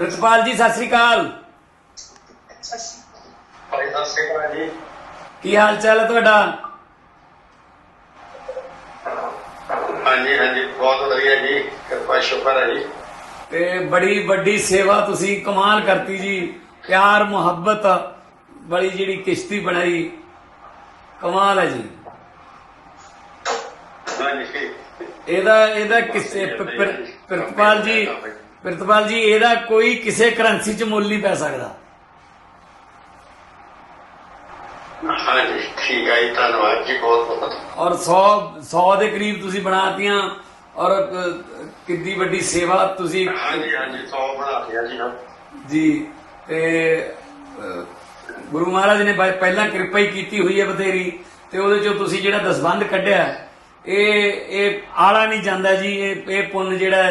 ਪ੍ਰਿਤਪਾਲ ਜੀ ਸਤਿ ਸ੍ਰੀ ਅਕਾਲ। ਭਾਈ ਸਤਿ ਸ਼੍ਰੀ ਅਕਾਲ ਜੀ। ਕੀ ਹਾਲ ਚਾਲ ਹੈ ਤੁਹਾਡਾ? ਹਾਂਜੀ ਹਾਂਜੀ ਬਹੁਤ ਵਧੀਆ ਜੀ। ਕਿਰਪਾ ਸ਼ੁਕਰ ਹੈ ਜੀ। ਤੇ ਬੜੀ ਵੱਡੀ ਸੇਵਾ ਤੁਸੀਂ ਕਮਾਲ ਕਰਤੀ ਜੀ। ਪਿਆਰ ਮੁਹੱਬਤ ਬੜੀ ਜਿਹੜੀ ਕਿਸ਼ਤੀ ਬਣਾਈ ਕਮਾਲ ਹੈ ਜੀ। ਹਾਂਜੀ। ਇਹਦਾ ਇਹਦਾ ਕਿਸੇ ਪ੍ਰਿਤਪਾਲ ਜੀ। ਪ੍ਰਿਤਪਾਲ ਜੀ ਇਹਦਾ ਕੋਈ ਕਿਸੇ ਕਰੰਸੀ ਚ ਮੁੱਲ ਨਹੀਂ ਪੈ ਸਕਦਾ। ਹਾਂਜੀ ਠੀਕ ਹੈ ਜੀ ਧੰਨਵਾਦ ਜੀ ਬਹੁਤ ਬਹੁਤ। ਔਰ 100 100 ਦੇ ਕਰੀਬ ਤੁਸੀਂ ਬਣਾਤੀਆਂ ਔਰ ਕਿੰਨੀ ਵੱਡੀ ਸੇਵਾ ਤੁਸੀਂ ਹਾਂਜੀ ਹਾਂਜੀ 100 ਬਣਾ ਦਿਆ ਜੀ ਤੇ ਗੁਰੂ ਮਹਾਰਾਜ ਨੇ ਪਹਿਲਾਂ ਕਿਰਪਾ ਹੀ ਕੀਤੀ ਹੋਈ ਹੈ ਬਥੇਰੀ ਤੇ ਉਹਦੇ ਚੋਂ ਤੁਸੀਂ ਜਿਹੜਾ ਦਸਬੰਧ ਕੱਢਿਆ ਇਹ ਇਹ ਆਲਾ ਨਹੀਂ ਜਾਂਦਾ ਜੀ ਇਹ ਇਹ ਪੁੰਨ ਜਿਹੜਾ